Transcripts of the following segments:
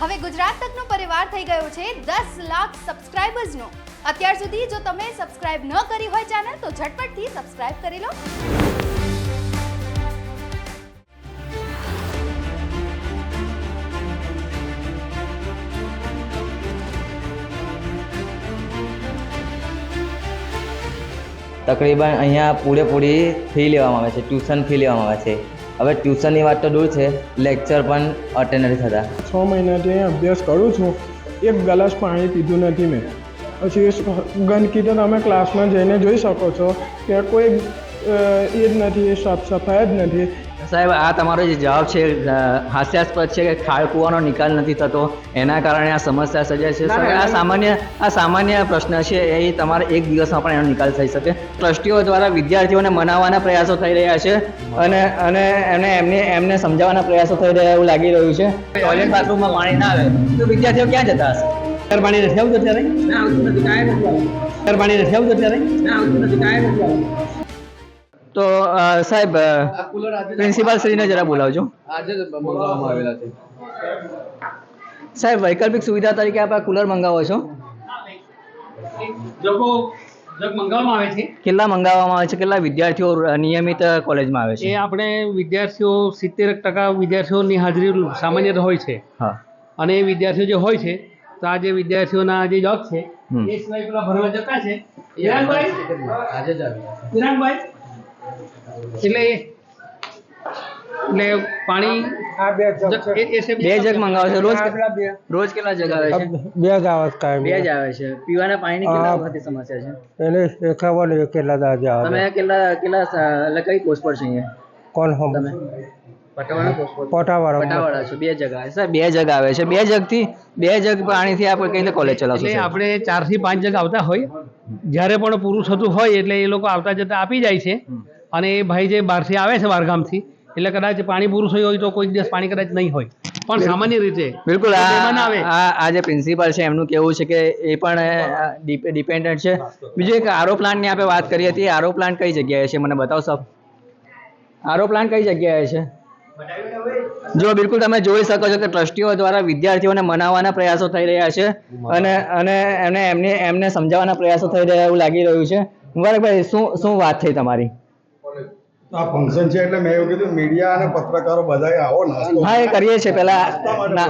હવે ગુજરાત તકનો પરિવાર થઈ ગયો છે દસ લાખ સબસ્ક્રાઇબર્સનો અત્યાર સુધી જો તમે સબસ્ક્રાઇબ ન કરી હોય ચેનલ તો ઝટપટથી સબસ્ક્રાઇબ કરી લો. તકરીબન અહીંયા પૂરેપૂરી ફી લેવામાં આવે છે ટ્યુશન ફી લેવામાં આવે છે. હવે ટ્યુશનની વાત તો દૂર છે લેક્ચર પણ અટેન્ડ નથી થતા. છ મહિનાથી અહીંયા અભ્યાસ કરું છું, એક ગ્લાસ પાણી પીધું નથી મેં. પછી ગંદકી તો તમે ક્લાસમાં જઈને જોઈ શકો છો કે કોઈ એ જ નથી સાફ સફાઈ જ નથી. સાહેબ આ તમારો જે જવાબ છે હાસ્યાસ્પદ છે કે ખાળ કૂવાનો નિકાલ નથી થતો એના કારણે આ સમસ્યા સર્જાય છે? આ સામાન્ય આ સામાન્ય પ્રશ્ન છે એ તમારે એક દિવસમાં પણ એનો નિકાલ થઈ શકે. ટ્રસ્ટીઓ દ્વારા વિદ્યાર્થીઓને મનાવવાના પ્રયાસો થઈ રહ્યા છે અને અને એને એમને એમને સમજાવવાના પ્રયાસો થઈ રહ્યા એવું લાગી રહ્યું છે. ટોયલેટ બાથરૂમમાં પાણી ના આવે તો વિદ્યાર્થીઓ ક્યાં જતા હશે? પાણી નથી આવતું અત્યારે પાણી નથી આવતું અત્યારે? ના આવતું નથી કાંઈ નથી તો સાહેબ પ્રિન્સિપાલ શ્રીને જરા બોલાવજો. આજે જ મંગાવવામાં આવેલા છે. સાહેબ વૈકલ્પિક સુવિધા તરીકે આપ કુલર મંગાવો છો? જગો જગ મંગાવવામાં આવે છે? કેટલા મંગાવવામાં આવે છે? કેટલા વિદ્યાર્થીઓ નિયમિત કોલેજમાં આવે એ છે આપણે વિદ્યાર્થીઓ સિત્તેર ટકા વિદ્યાર્થીઓની હાજરી સામાન્ય હોય છે. હા. અને એ વિદ્યાર્થીઓ જે હોય છે તો આ જે વિદ્યાર્થીઓના જે જોબ છે એ સિવાય પેલા ભરવા જતા છે. વિરાંગભાઈ? આજે જ વિરાંગભાઈ? એટલે એટલે પાણી જ- એ- એ બે જગ મંગાવે છે રોજ રોજ કેટલા જગ આવે છે? બે જ આવત કાયમ બે જ આવે છે. પીવાના પાણીની કેટલા વખતથી સમસ્યા છે? એટલે એકાવન કેટલા દાજ આવે. તમે કેટલા કેટલા એટલે કઈ પોસ્ટ પર છે અહીંયા? કોણ હોમ? તમે? પટાવાળા પોટાવાળા પટાવાળા બે જગ આવે છે. બે જગ આવે છે. બે જગથી બે જગ પાણીથી આપણે કઈ રીતે કોલેજ ચલાવશું એટલે આપણે ચારથી પાંચ જગ આવતા હોય. જ્યારે પણ પૂરું થતું હોય એટલે એ લોકો આવતા જતા આપી જાય છે. અને એ ભાઈ જે બહારથી આવે છે બહારગામથી એટલે કદાચ પાણી પૂરું થયું હોય તો કોઈ દિવસ પાણી કદાચ નહીં હોય. પણ સામાન્ય રીતે બિલકુલ આ જે પ્રિન્સિપલ છે એમનું કેવું છે કે એ પણ ડિપેન્ડન્ટ છે. બીજું એક આરો પ્લાન્ટની આપણે વાત કરી હતી આરો પ્લાન્ટ કઈ જગ્યાએ છે? મને બતાવો બતાવશો આરો પ્લાન્ટ કઈ જગ્યાએ છે? જો બિલકુલ તમે જોઈ શકો છો કે ટ્રસ્ટીઓ દ્વારા વિદ્યાર્થીઓને મનાવવાના પ્રયાસો થઈ રહ્યા છે અને અને એમને એમને એમને સમજાવવાના પ્રયાસો થઈ રહ્યા એવું લાગી રહ્યું છે. મુબારકભાઈ શું શું વાત થઈ તમારી? આ ફંક્શન છે એટલે મેં એવું કીધું મીડિયા અને પત્રકારો બધા આવો નાસ્તો. હા એ કરીએ છીએ. પેલા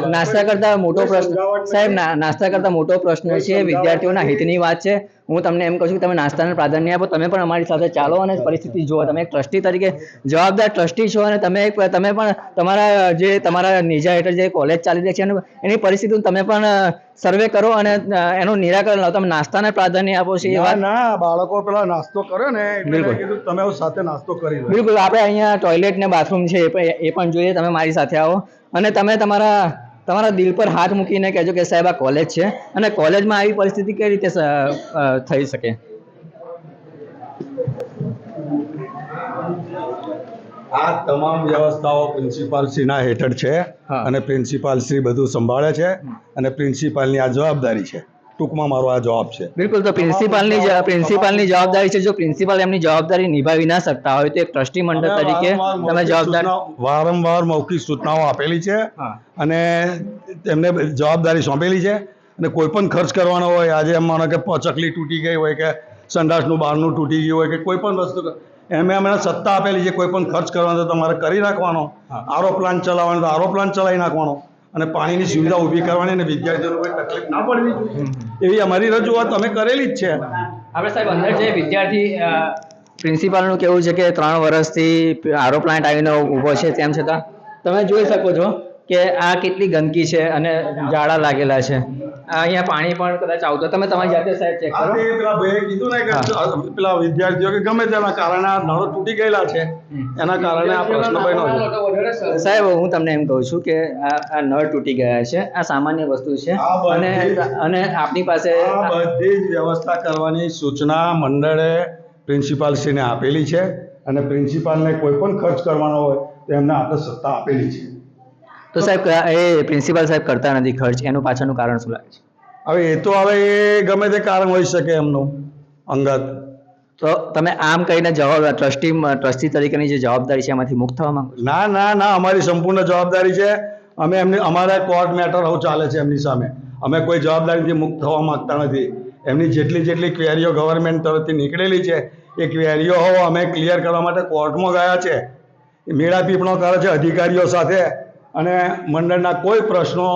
નાસ્તા કરતા મોટો પ્રશ્ન સાહેબ નાસ્તા કરતા મોટો પ્રશ્ન છે. વિદ્યાર્થીઓના હિતની વાત છે. હું તમને એમ કહું છું કે તમે નાસ્તાને પ્રાધાન્ય આપો તમે પણ અમારી સાથે ચાલો અને પરિસ્થિતિ જુઓ. તમે એક ટ્રસ્ટી તરીકે જવાબદાર ટ્રસ્ટી છો અને તમે એક તમે પણ તમારા જે તમારા નિજા હેઠળ જે કોલેજ ચાલી રહી છે એનું- પરિસ્થિતિનું તમે પણ સર્વે કરો અને એનું નિરાકરણ લાવો. તમે નાસ્તાને પ્રાધાન્ય આપો છો એ ના વાત? ના બાળકો પેલા નાસ્તો કરે ને બિલકુલ. તમે સાથે નાસ્તો કરી બિલકુલ આપણે અહીંયા ટોયલેટ ને બાથરૂમ છે એ પણ જોઈએ. તમે મારી સાથે આવો. અને તમે તમારા તમારા દિલ પર હાથ મૂકીને કહેજો કે સાહેબ આ કોલેજ છે. અને કોલેજમાં આવી પરિસ્થિતિ કઈ રીતે થઈ શકે? આ તમામ વ્યવસ્થાઓ પ્રિન્સિપાલ શ્રીના હેઠળ છે અને પ્રિન્સિપાલ શ્રી બધું સંભાળે છે અને પ્રિન્સિપાલની આ જવાબદારી છે. ટૂંકમાં મારો આ જવાબ છે. બિલકુલ તો પ્રિન્સિપાલની પ્રિન્સિપાલની જવાબદારી છે. જો પ્રિન્સિપાલ એમની જવાબદારી નિભાવી ના શકતા હોય તો એક ટ્રસ્ટી મંડળ તરીકે તમે જવાબદાર વારંવાર મૌખિક સૂચનાઓ આપેલી છે અને તેમને જવાબદારી સોંપેલી છે. અને કોઈ પણ ખર્ચ કરવાનો હોય આજે એમ માનો કે ચકલી તૂટી ગઈ હોય કે સંડાસનું બહારનું તૂટી ગયું હોય કે કોઈ પણ વસ્તુ એમે અમને સત્તા આપેલી છે. કોઈ પણ ખર્ચ કરવાનો તો તમારે કરી નાખવાનો. આરો પ્લાન ચલાવવાનો તો આરો પ્લાન ચલાવી નાખવાનો. અને પાણીની સુવિધા ઊભી કરવાની અને વિદ્યાર્થીઓને કોઈ તકલીફ ના પડવી જોઈએ. એવી અમારી રજૂઆત અમે કરેલી જ છે. આપણે સાહેબ અંદર જે વિદ્યાર્થી પ્રિન્સિપાલનું કેવું છે કે ત્રણ વર્ષથી આરો પ્લાન્ટ આવીને ઊભો છે તેમ છતાં? તમે જોઈ શકો છો. કે આ કેટલી ગંદકી છે અને ઝાડા લાગેલા છે. આ અહીંયા પાણી પણ કદાચ આવતું તમે તમારી જાતે સાહેબ ચેક કરો. પેલા ભાઈએ કીધું ને કે પેલા વિદ્યાર્થીઓ કે ગમે તેના કારણે આ નળો તૂટી ગયેલા છે. એના કારણે આ પ્રશ્ન બન્યો સાહેબ હું તમને એમ કહું છું કે આ આ નળ તૂટી ગયા છે. આ સામાન્ય વસ્તુ છે. અને અને આપની પાસે બધી જ વ્યવસ્થા કરવાની સૂચના મંડળે પ્રિન્સિપાલશ્રીને આપેલી છે. અને પ્રિન્સિપાલને કોઈ પણ ખર્ચ કરવાનો હોય તો એમને આપણે સત્તા આપેલી છે. તો સાહેબ એ પ્રિન્સિપાલ સાહેબ કરતા નથી ખર્ચ એનું પાછળનું કારણ શું લાગે છે? હવે એ તો હવે એ ગમે તે કારણ હોઈ શકે એમનું અંગત. તો તમે આમ કહીને જવાબ ટ્રસ્ટી ટ્રસ્ટી તરીકેની જે જવાબદારી છે એમાંથી મુક્ત થવા માંગો ના ના ના અમારી સંપૂર્ણ જવાબદારી છે. અમે એમને અમારા કોર્ટ મેટર હવે ચાલે છે એમની સામે. અમે કોઈ જવાબદારીથી મુક્ત થવા માંગતા નથી. એમની જેટલી જેટલી ક્વેરીઓ ગવર્મેન્ટ તરફથી નીકળેલી છે એ ક્વેરીઓ હવે અમે ક્લિયર કરવા માટે કોર્ટમાં ગયા છે. મેળા પીપણો કરે છે અધિકારીઓ સાથે. અને મંડળના કોઈ પ્રશ્નો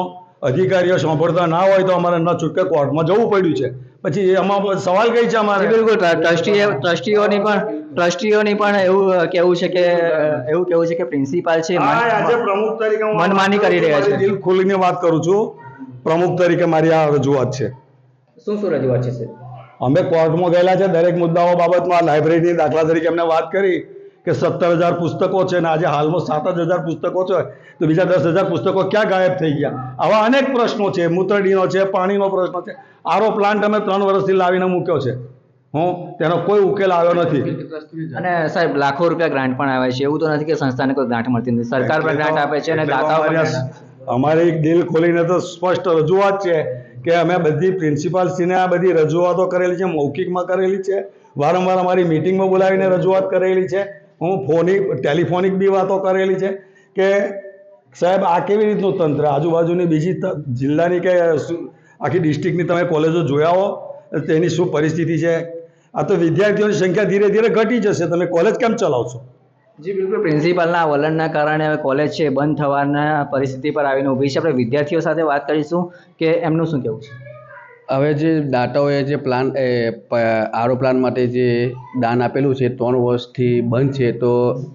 અધિકારીઓ સાંભળતા ના હોય તો અમારે ન છૂટકે કોર્ટમાં જવું પડ્યું છે. પછી એમાં સવાલ કઈ છે અમારે? બિલકુલ ટ્રસ્ટીએ ટ્રસ્ટીઓની પણ ટ્રસ્ટીઓની પણ એવું કેવું છે કે એવું કેવું છે કે પ્રિન્સિપાલ છે આજે પ્રમુખ તરીકે મનમાની કરી રહ્યા છે. દિલ ખોલીને વાત કરું છું. પ્રમુખ તરીકે મારી આ રજૂઆત છે. શું શું રજૂઆત છે અમે કોર્ટમાં ગયેલા છે દરેક મુદ્દાઓ બાબતમાં લાઇબ્રેરીની દાખલા તરીકે અમને વાત કરી. કે સત્તર હજાર પુસ્તકો છે ને આજે હાલમાં સાત જ હજાર પુસ્તકો છે તો બીજા દસ હજાર પુસ્તકો ક્યાં ગાયબ થઈ ગયા? આવા અનેક પ્રશ્નો છે મૂતરડીનો છે પાણીનો પ્રશ્ન છે. આરો પ્લાન્ટ અમે ત્રણ વર્ષથી લાવીને મૂક્યો છે. હું તેનો કોઈ ઉકેલ આવ્યો નથી. અને સાહેબ લાખો રૂપિયા ગ્રાન્ટ પણ આવે છે. એવું તો નથી કે સંસ્થાને કોઈ ગ્રાન્ટ મળતી નથી. સરકાર પણ ગ્રાન્ટ આપે છે અને દાતાઓ અમારે અમારી દિલ ખોલીને તો સ્પષ્ટ રજૂઆત છે કે અમે બધી પ્રિન્સિપાલશ્રીને આ બધી રજૂઆતો કરેલી છે મૌખિકમાં કરેલી છે. વારંવાર અમારી મિટિંગમાં બોલાવીને રજૂઆત કરેલી છે. હું ફોનિક, ટેલિફોનિક બી વાતો કરેલી છે કે સાહેબ, આ કેવી રીતનું તંત્ર? આજુબાજુની બીજી જિલ્લાની કે આખી ડિસ્ટ્રિક્ટની તમે કોલેજો જોયા હો તેની શું પરિસ્થિતિ છે? આ તો વિદ્યાર્થીઓની સંખ્યા ધીરે ધીરે ઘટી જશે. તમે કોલેજ કેમ ચલાવશો? જી, બિલકુલ. પ્રિન્સિપાલના વલણના કારણે હવે કોલેજ છે બંધ થવાના પરિસ્થિતિ પર આવીને ઊભી છે. આપણે વિદ્યાર્થીઓ સાથે વાત કરીશું કે એમનું શું કહેવું છે? હવે જે દાતાઓએ જે પ્લાન એ આરો પ્લાન માટે જે દાન આપેલું છે ત્રણ વર્ષથી બંધ છે તો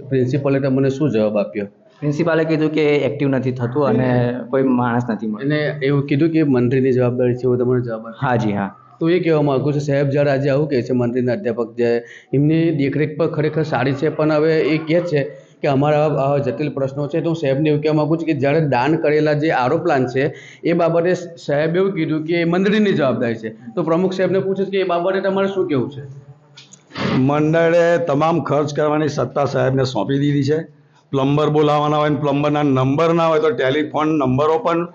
પ્રિન્સિપલે તમને શું જવાબ આપ્યો? પ્રિન્સિપાલે કીધું કે એક્ટિવ નથી થતું અને કોઈ માણસ નથી મળતો. એને એવું કીધું કે મંત્રીની જવાબદારી છે એવું તમને જવાબ હા જી હા. તો એ કહેવા માગું છું સાહેબ જ્યારે આજે આવું કહે છે મંત્રીના અધ્યાપક જે એમની દેખરેખ પર ખરેખર સારી છે પણ હવે એ કહે છે કે અમારા આવા જટિલ પ્રશ્નો છે તો હું સાહેબને એવું કહેવા માગું છું કે જ્યારે દાન કરેલા જે આરો પ્લાન છે એ બાબતે સાહેબ એવું કીધું કે એ મંડળીની જવાબદારી છે. તો પ્રમુખ સાહેબને પૂછે છું કે એ બાબતે તમારે શું કહેવું છે? મંડળે તમામ ખર્ચ કરવાની સત્તા સાહેબને સોંપી દીધી છે. પ્લમ્બર બોલાવવાના હોય ને પ્લમ્બરના નંબર ના હોય તો ટેલિફોન નંબરો પણ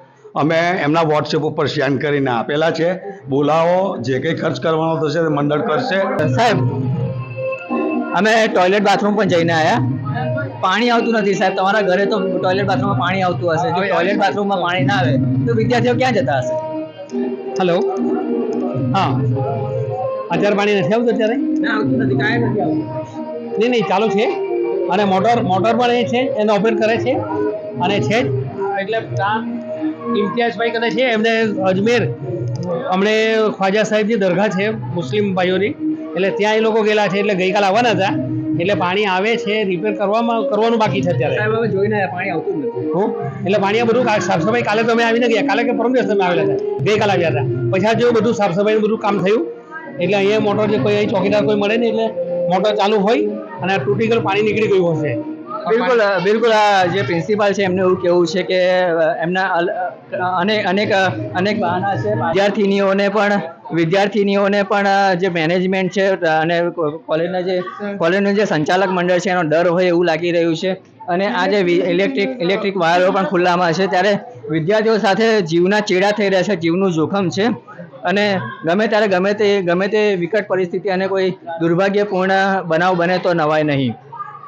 અમે એમના વોટ્સએપ ઉપર સેન્ડ કરીને આપેલા છે. બોલાવો જે કંઈ ખર્ચ કરવાનો થશે તે મંડળ કરશે. સાહેબ અમે ટોયલેટ બાથરૂમ પણ જઈને આવ્યા પાણી આવતું નથી સાહેબ. તમારા ઘરે તો ટોયલેટ બાથરૂમમાં પાણી આવતું હશે. જો ટોયલેટ બાથરૂમમાં પાણી ના આવે તો વિદ્યાર્થીઓ ક્યાં જતા હશે? હલો હા. અત્યારે પાણી નથી આવતું અત્યારે? ના આવતું નથી કાંઈ નથી આવતું. નહીં નહીં ચાલુ છે. અને મોટર મોટર પણ એ છે એને ઓપરેટ કરે છે. અને છે જ એટલે ત્યાં ઇમ્તિયાઝભાઈ કદાચ છે એમને અજમેર હમણે ખ્વાજા સાહેબની દરગાહ છે મુસ્લિમ ભાઈઓની. એટલે ત્યાં એ લોકો ગયેલા છે એટલે ગઈકાલ આવવાના હતા. એટલે પાણી આવે છે રિપેર કરવામાં કરવાનું બાકી છે અત્યારે. જોઈને પાણી આવતું નથી. હું? એટલે પાણી આ બધું સાફ સફાઈ કાલે તમે આવીને ગયા. કાલે કે પરમ દિવસ તમે આવેલા હતા. ગઈકાલે આવ્યા હતા. પછી આ જેવું બધું સાફ બધું કામ થયું. એટલે અહીંયા મોટર જે કોઈ અહીં ચોકીદાર કોઈ મળે ને એટલે મોટર ચાલુ હોય અને આ તૂટી ગયેલું પાણી નીકળી ગયું હશે. બિલકુલ બિલકુલ આ જે પ્રિન્સિપાલ છે એમને એવું કેવું છે કે એમના અનેક અનેક અનેક બહાના છે. વિદ્યાર્થીનીઓને પણ વિદ્યાર્થીનીઓને પણ જે મેનેજમેન્ટ છે અને કોલેજના જે કોલેજનું જે સંચાલક મંડળ છે એનો ડર હોય એવું લાગી રહ્યું છે. અને આ જે ઇલેક્ટ્રિક ઇલેક્ટ્રિક વાયરો પણ ખુલ્લામાં છે ત્યારે વિદ્યાર્થીઓ સાથે જીવના ચેડા થઈ રહ્યા છે જીવનું જોખમ છે. અને ગમે ત્યારે ગમે તે ગમે તે વિકટ પરિસ્થિતિ અને કોઈ દુર્ભાગ્યપૂર્ણ બનાવ બને તો નવાય નહીં.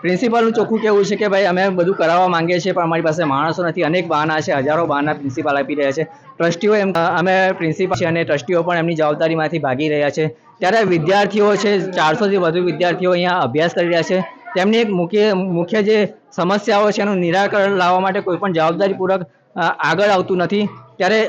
પ્રિન્સિપાલનું ચોખ્ખું કેવું છે કે ભાઈ, અમે બધું કરાવવા માંગીએ છીએ, પણ અમારી પાસે માણસો નથી. અનેક બહાના છે, હજારો બહાના પ્રિન્સિપાલ આપી રહ્યા છે. ટ્રસ્ટીઓ એમ, અમે પ્રિન્સિપાલ છે અને ટ્રસ્ટીઓ પણ એમની જવાબદારીમાંથી ભાગી રહ્યા છે. ત્યારે વિદ્યાર્થીઓ છે, ચારસોથી વધુ વિદ્યાર્થીઓ અહીંયા અભ્યાસ કરી રહ્યા છે. તેમની એક મુખ્ય મુખ્ય જે સમસ્યાઓ છે, એનું નિરાકરણ લાવવા માટે કોઈ પણ જવાબદારીપૂર્વક આગળ આવતું નથી. ત્યારે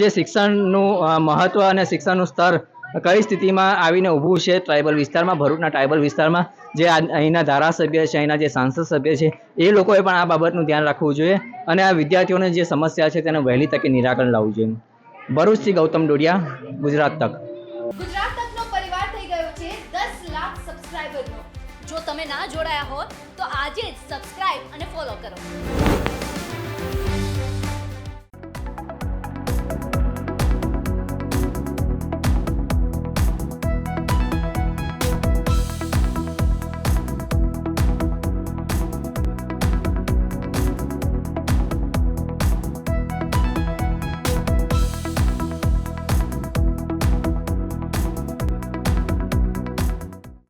જે શિક્ષણનું મહત્ત્વ અને શિક્ષણનું સ્તર કઈ સ્થિતિમાં આવીને ઊભું છે ટ્રાઇબલ વિસ્તારમાં, ભરૂચના ટ્રાઇબલ વિસ્તારમાં? જે અહીંના ધારાસભ્ય છે, અહીંના જે સાંસદ સભ્ય છે, એ લોકોએ પણ આ બાબતનું ધ્યાન રાખવું જોઈએ અને આ વિદ્યાર્થીઓને જે સમસ્યા છે તેને વહેલી તકે નિરાકરણ લાવવું જોઈએ. ભરૂચથી ગૌતમ ડોડિયા, ગુજરાત તક. ગુજરાત તકનો પરિવાર થઈ ગયો છે 10 લાખ સબસ્ક્રાઇબરનો જો તમે ના જોડાયા હો તો આજે જ સબસ્ક્રાઇબ અને ફોલો કરો.